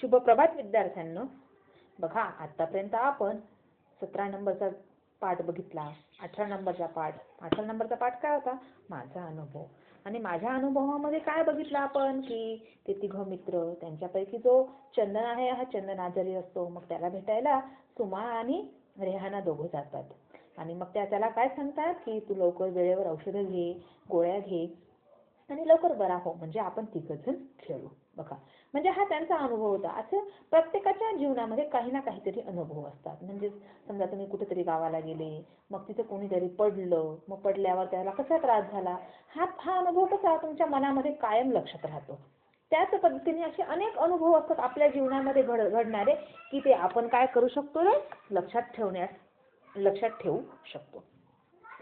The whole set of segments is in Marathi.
शुभप्रभात विद्यार्थ्यांनो. बघा आतापर्यंत आपण सतरा नंबरचा पाठ बघितला अठरा नंबरचा पाठ. अठरा नंबरचा पाठ काय होता? माझा अनुभव. आणि माझ्या अनुभवामध्ये काय बघितलं आपण? की ते तिघं मित्र त्यांच्यापैकी जो चंदन आहे हा चंदन आजारी असतो. मग त्याला भेटायला सुमा आणि रेहाना दोघं जातात. आणि मग त्या त्याला काय सांगतात? की तू लवकर वेळेवर औषधं घे गोळ्या घे. आणि लवकर बरा हो म्हणजे आपण तिघजण खेळू. बघा. म्हणजे हा त्यांचा अनुभव होता. असं प्रत्येकाच्या जीवनामध्ये काही ना काहीतरी अनुभव असतात. म्हणजे समजा तुम्ही कुठेतरी गावाला गेले मग तिथे कोणीतरी पडलं मग पडल्यावर त्याला कसा त्रास झाला? हा हा अनुभव कसा तुमच्या मनामध्ये कायम लक्षात राहतो? त्याच पद्धतीने असे अनेक अनुभव असतात आपल्या जीवनामध्ये घड घडणारे की ते आपण काय करू शकतो रे लक्षात ठेवण्यास लक्षात ठेवू शकतो.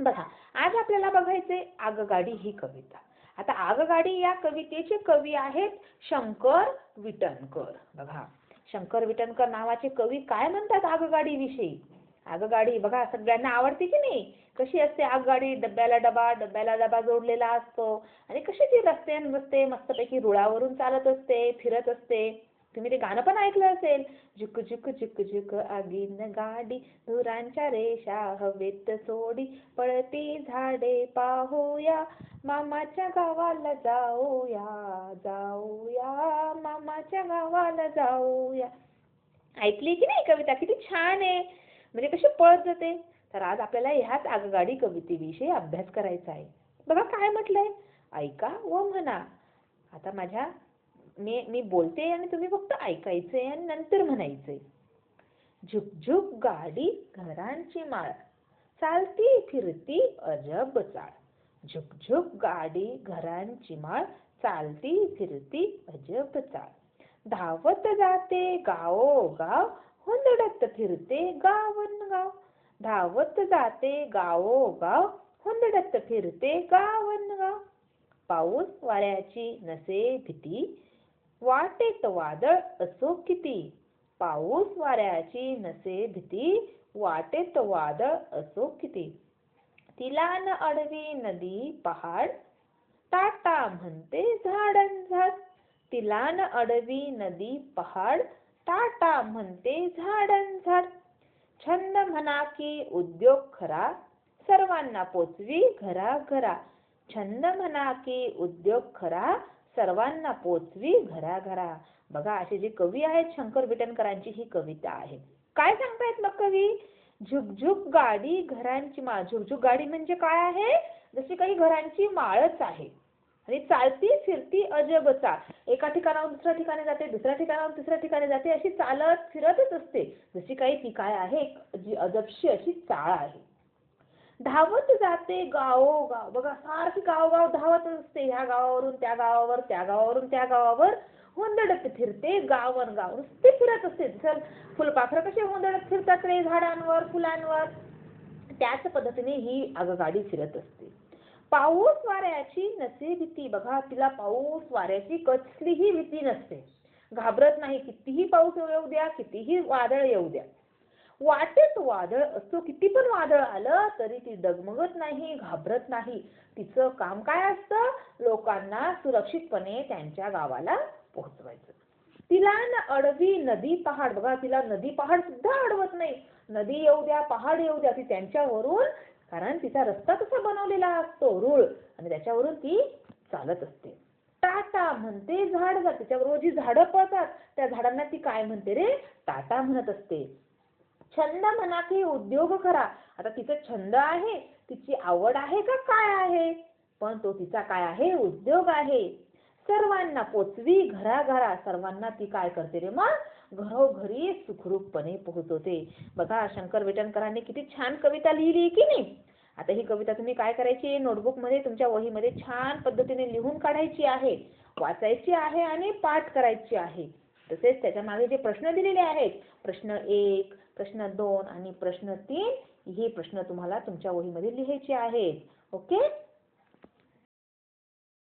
बघा. आज आपल्याला बघायचे आगगाडी ही कविता. आता आगगाडी या कवितेचे कवी आहेत शंकर विटणकर. बघा शंकर विटणकर नावाचे कवी काय म्हणतात आगगाडीविषयी? आगगाडी बघा सगळ्यांना आवडते की नाही? कशी असते आगगाडी? डब्याला डबा डब्याला डबा जोडलेला असतो. आणि कशी ती रस्ते रस्ते मस्तपैकी रुळावरून चालत असते फिरत असते. तुम्ही ते गाणं पण ऐकलं असेल. झुक झुक झुक झुक आगीन गाडी धुरांच्या रेषा हवेत सोडी पळती झाडे पाहूया. मामाच्या गावाला जाऊया जाऊया. मामाच्या गावाला जाऊया. ऐकली की नाही कविता? किती छान आहे. म्हणजे कशी पळत जाते. तर आज आपल्याला ह्याच आगगाडी कवितेविषयी अभ्यास करायचा आहे. बघा काय म्हटलंय? ऐका व म्हणा. आता माझ्या मी मी बोलते आणि तुम्ही फक्त ऐकायचंय आणि नंतर म्हणायचंय. झुकझुक गाडी घरांची माळ. चालती फिरती अजब चाळ. झुकझुक गाडी घरांची माळ. चालती फिरती अजब चाळ. धावत जाते गावो गाव. हुंदडत फिरते गावन गाव. धावत जाते गावो गाव. हुंदडत फिरते गावन गाव. पाऊस वाऱ्याची नसे भीती. वाटेत वादळ असो किती? पाऊस वाऱ्याची नसे भीती वाटेत वादळ असो किती? तिला न अडवी नदी पहाड टाटा म्हणते झाडन झाड. तिला न अडवी नदी पहाड टाटा म्हणते झाडन झाड. छंद म्हणा की उद्योग खरा सर्वांना पोचवी घरा घरा छंद म्हणा की उद्योग खरा सर्वांना पोचवी घरा घरा बघा अशी जे कवी आहेत शंकर बिटनकरांची ही कविता आहे. काय सांगतायत मग कवी? झुकझुक गाडी घरांची माळ झुकझुक गाडी म्हणजे काय आहे? जशी काही घरांची माळच आहे. आणि चालती फिरती अजबचा. एका ठिकाणाहून दुसऱ्या ठिकाणी जाते दुसऱ्या ठिकाणाहून तिसऱ्या ठिकाणी जाते अशी चालत फिरतच असते. जशी काही ती काय आहे जी अजबशी अशी चाळ आहे. धावत जाते गावोगाव. बघा सारखी गावोगाव धावत असते ह्या गावावरून त्या गावावर त्या गावावरून त्या गावावर. हुंदडत फिरते गावन गाव. नुसते फिरत असते. सर फुलपाखरं कसे हुंदडत फिरतात रे झाडांवर फुलांवर? त्याच पद्धतीने ही आगगाडी फिरत असते. पाऊस वाऱ्याची नसे भीती. बघा तिला पाऊस वाऱ्याची कसलीही भीती नसते. घाबरत नाही. कितीही पाऊस येऊ द्या कितीही वादळ येऊ द्या. वाटेत वादळ असतो किती पण वादळ आलं तरी ती डगमगत नाही घाबरत नाही. तिचं काम काय असतं? लोकांना सुरक्षितपणे त्यांच्या गावाला पोहोचवायचं. तिला ना अडवी नदी पहाड बघा तिला नदी पहाड सुद्धा अडवत नाही. नदी येऊ द्या पहाड येऊ द्या ती त्यांच्यावरून कारण तिचा रस्ता तसा बनवलेला असतो रूळ. आणि त्याच्यावरून ती चालत असते. टाटा म्हणते झाड त्याच्याबरोबर जी झाडं पळतात त्या झाडांना ती काय म्हणते रे? टाटा म्हणत असते. छंद म्हणा की उद्योग करा. आता तिचा छंद आहे तिची आवड आहे का काय आहे? पण तो तिचा काय आहे? उद्योग आहे. सर्वांना पोचवी घराघरा सर्वांना ती काय करते रे मग? घरोघरी सुखरूपपणे पोहोचवते. बघा शंकर वेटणकरांनी किती छान कविता लिहिली की नाही? आता ही कविता तुम्ही काय करायची? नोटबुकमध्ये तुमच्या वहीमध्ये छान पद्धतीने लिहून काढायची आहे. वाचायची आहे आणि पाठ करायची आहे. तसेच त्याच्यामागे जे प्रश्न दिलेले आहेत प्रश्न एक प्रश्न दोन आणि प्रश्न तीन हे प्रश्न तुम्हाला तुमच्या वहीमध्ये लिहायचे आहेत. ओके?